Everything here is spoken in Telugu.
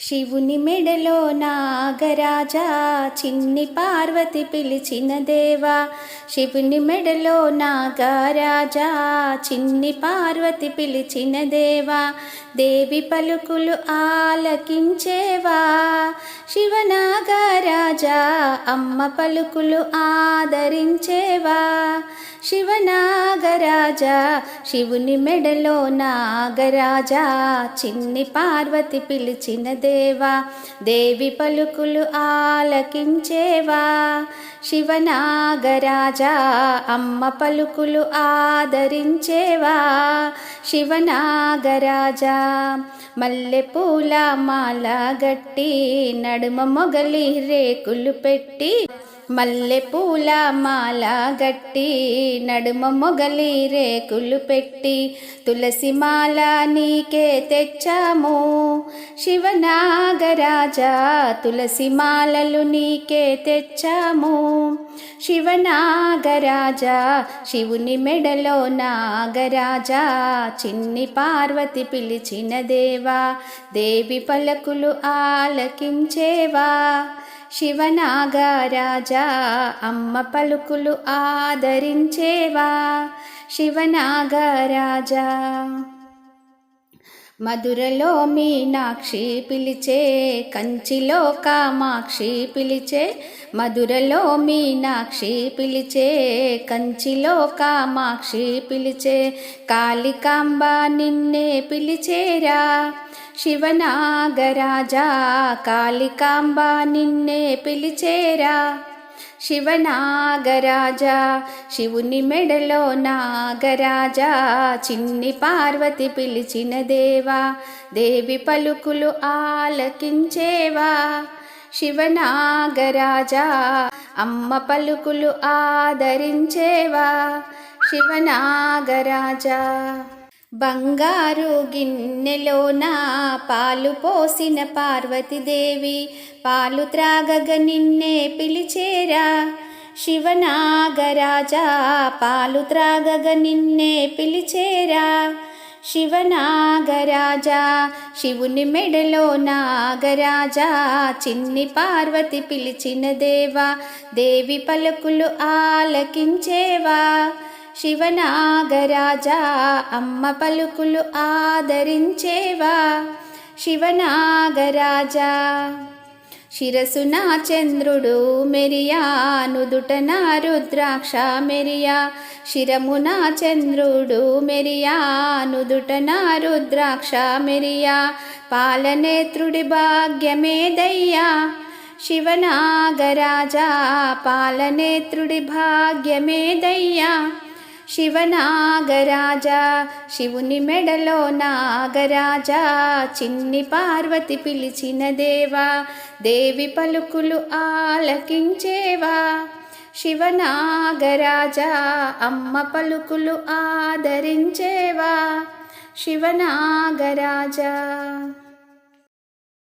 శివుని మెడలో నాగరాజా చిన్ని పార్వతి పిలిచిన దేవా. శివుని మెడలో నాగరాజా చిన్ని పార్వతి పిలిచిన దేవా. దేవి పలుకులు ఆలకించేవా. శివనాగరాజా అమ్మ పలుకులు ఆదరించేవా. రాజా శివుని మెడలో నాగరాజా చిన్ని పార్వతి పిలిచిన దేవా దేవి పలుకులు ఆలకించేవా. శివనాగరాజా అమ్మ పలుకులు ఆదరించేవా. శివనాగరాజా మల్లె పూల మాల గట్టి నడుమ మొగలి రేకులు పెట్టి మల్లె పూల మాల గట్టి నడుమ మొగలి రేకులు పెట్టి తులసి మాల నీకే తెచ్చాము. శివనాగరాజా తులసి మాలలు నీకే తెచ్చాము. శివనాగరాజా శివుని మెడలో నాగరాజా చిన్ని పార్వతి పిలిచిన దేవా దేవి పలకులు ఆలకించేవా. శివనాగరాజా అమ్మ పలుకులు ఆదరించేవా? శివనాగరాజా. మధురలో మీనాక్షి పిలిచే కంచిలో కామాక్షి పిలిచే మధురలో మీనాక్షి పిలిచే కంచిలో కామాక్షి పిలిచే కాళికాంబ నిన్నే పిలిచేరా? శివనాగరాజా కాళికాంబ నిన్నే పిలిచేరా. శివనాగరాజా శివుని మెడలో నాగరాజా చిన్ని పార్వతి పిలిచిన దేవా దేవి పలుకులు ఆలకించేవా. శివనాగరాజా అమ్మ పలుకులు ఆదరించేవా. శివనాగరాజా. బంగారు గిన్నెలోన పాలు పోసిన పార్వతీదేవి పాలు త్రాగగ నిన్నే పిలిచేరా. శివనాగరాజా పాలు త్రాగగ నిన్నే పిలిచేరా. శివనాగరాజా శివుని మెడలో నాగరాజా చిన్ని పార్వతి పిలిచిన దేవా దేవి పలుకులు ఆలకించేవా. శివనాగరాజా అమ్మ పలుకులు ఆదరించేవా? శివనాగరాజా శిరసున చంద్రుడు మెరియా నుదుట నా రుద్రాక్ష మెరియా. శిరమున చంద్రుడు మెరియా నుదుట నా రుద్రాక్ష మెరియా. పాలనేత్రుడి భాగ్యమేదయ్యా? శివనాగరాజా పాలనేత్రుడి భాగ్యమేదయ్యా? శివనాగరాజా శివుని మెడలో నాగరాజా చిన్ని పార్వతి పిలిచిన దేవా దేవి పలుకులు ఆలకించేవా. శివనాగరాజా అమ్మ పలుకులు ఆదరించేవా. శివనాగరాజా.